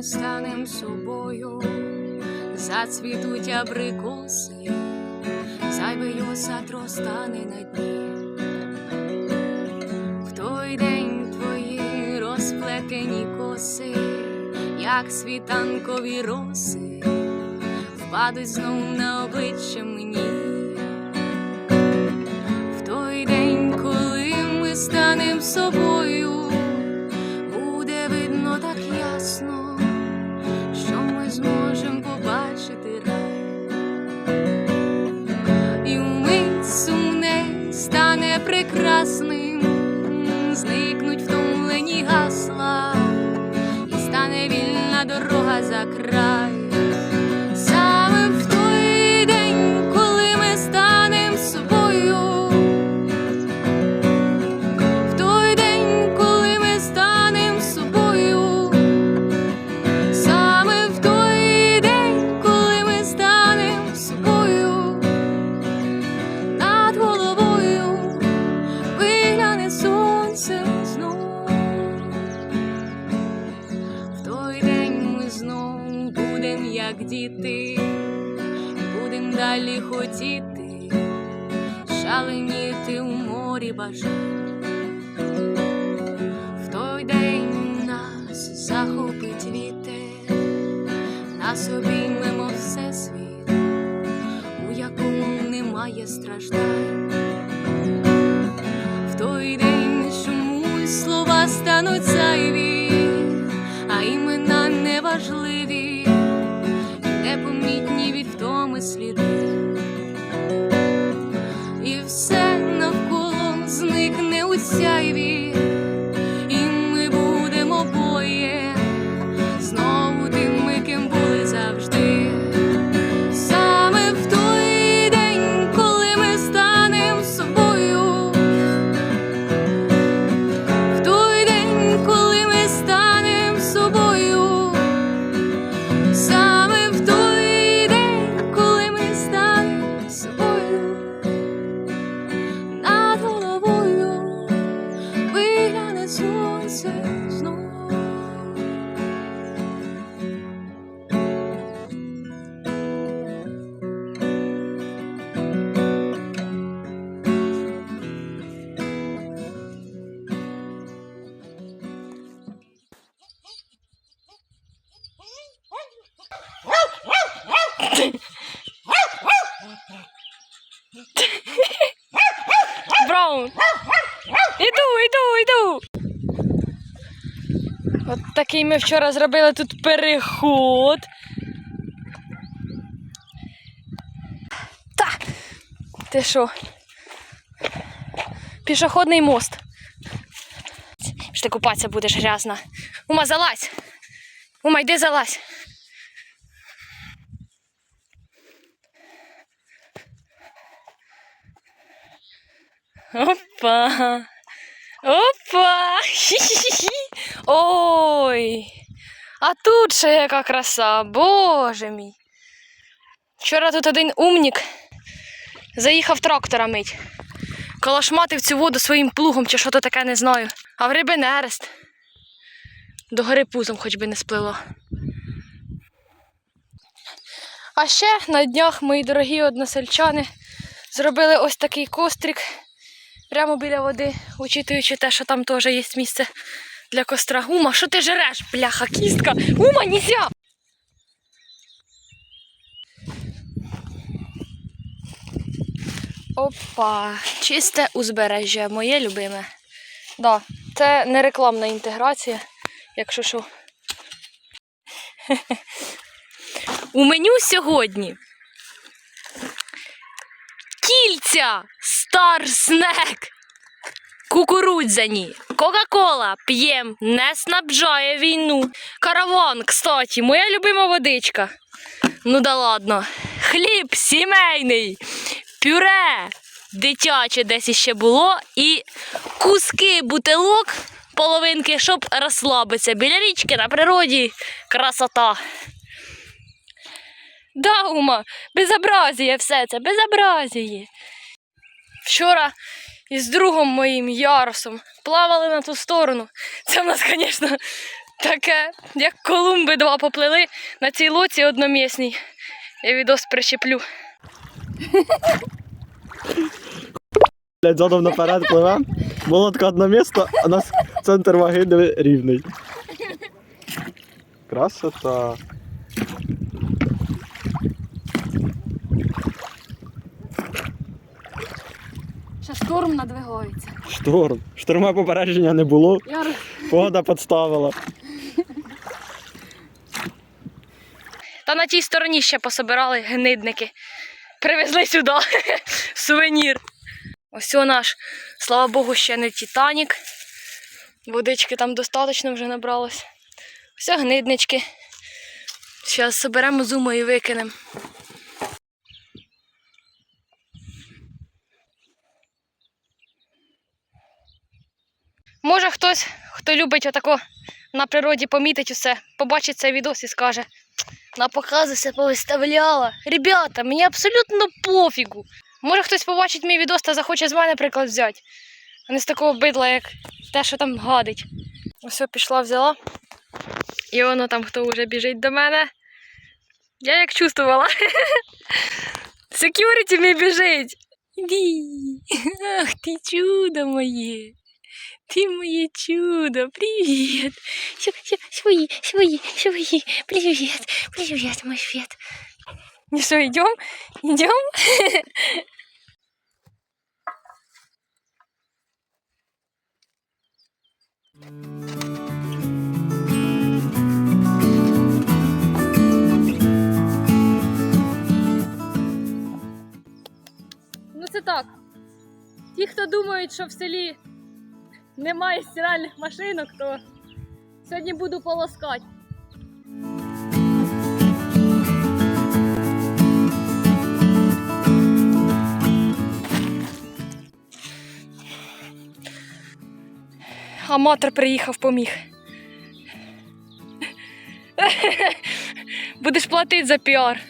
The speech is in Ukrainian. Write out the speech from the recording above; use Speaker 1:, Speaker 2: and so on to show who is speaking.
Speaker 1: ми станем собою, зацвітуть абрикоси, зайвий осад розтане на дні. В той день твої розплетені коси, як світанкові роси, впадуть знов на обличчя мені. В той день, коли ми станем собою, буде видно так ясно, прекрасним, зникнуть втомлені гасла, і стане вільна дорога за як діти, будем далі хотіти, шаленіти у морі бажань. В той день нас захопить вітер, нас обіймемо всесвіт, у якому немає страждань. В той день чомусь слова стануть Baby.
Speaker 2: Браун. Іду, іду, іду. От такий ми вчора зробили тут переход. Та. Ти що? Пішохідний мост. Ти купатися будеш грязна. Ума, залазь. Ума, йди залазь. Опа. Опа. Ой. А тут ще яка краса, боже мій. Вчора тут один умнік заїхав трактора мить. Калашматив цю воду своїм плугом чи що то таке не знаю. А в риби нерест. До гори пузом хоч би не сплило. А ще на днях мої дорогі односельчани зробили ось такий кострик прямо біля води, учитуючи те, що там теж є місце для костра. Ума, що ти жереш, бляха, кістка? Ума, нельзя! Опа, чисте узбережжя, моє любиме. Да, це не рекламна інтеграція, якщо що. У меню сьогодні кільця Star Snack. Кукурудзяні, Кока-Кола п'єм, не снабжає війну. Караван, кстати, моя любима водичка. Ну да ладно. Хліб сімейний, пюре дитяче десь іще було, і куски бутилок, половинки, щоб розслабитися. Біля річки на природі красота. Да, Ума, безобразіє все це, безобразіє. Вчора із другом моїм Яросом плавали на ту сторону. Це в нас, звісно,
Speaker 1: Таке, як Колумби два поплили на цій лоці одномісній. Я відос прищеплю.
Speaker 3: Задом наперед пливем. Молотка одне місто, а у нас центр ваги рівний. Красота.
Speaker 1: Шторм надвигається.
Speaker 3: Шторм. Шторма попередження не було,
Speaker 1: Я...
Speaker 3: погода підставила.
Speaker 1: Та на тій стороні ще пособирали гнидники. Привезли сюди. Сувенір. Ось о наш, слава Богу, ще не Титанік. Водички там достатньо вже набралось. Ось гниднички. Зараз соберемо зуму і викинемо. Може хтось, хто любить отако на природі помітить усе, побачить цей відос і скаже, на покази все повиставляла. Ребята, мені абсолютно пофігу. Може хтось побачить мій відос та захоче з мене приклад взяти. А не з такого бидла, як те, що там гадить. Ось пішла, взяла. І воно там хто вже біжить до мене. Я як чувствувала. Секюріті мій біжить. Ах, ти чудо моє. Ты моє чудо, привет. Свои, свои, свои, привет, привет, мой свет. Ну что, идем? Идем? Ну це так. Ті, хто думають, що в селі немає стиральних машинок, то сьогодні буду полоскати. Аматор приїхав, поміг. Будеш платити за піар.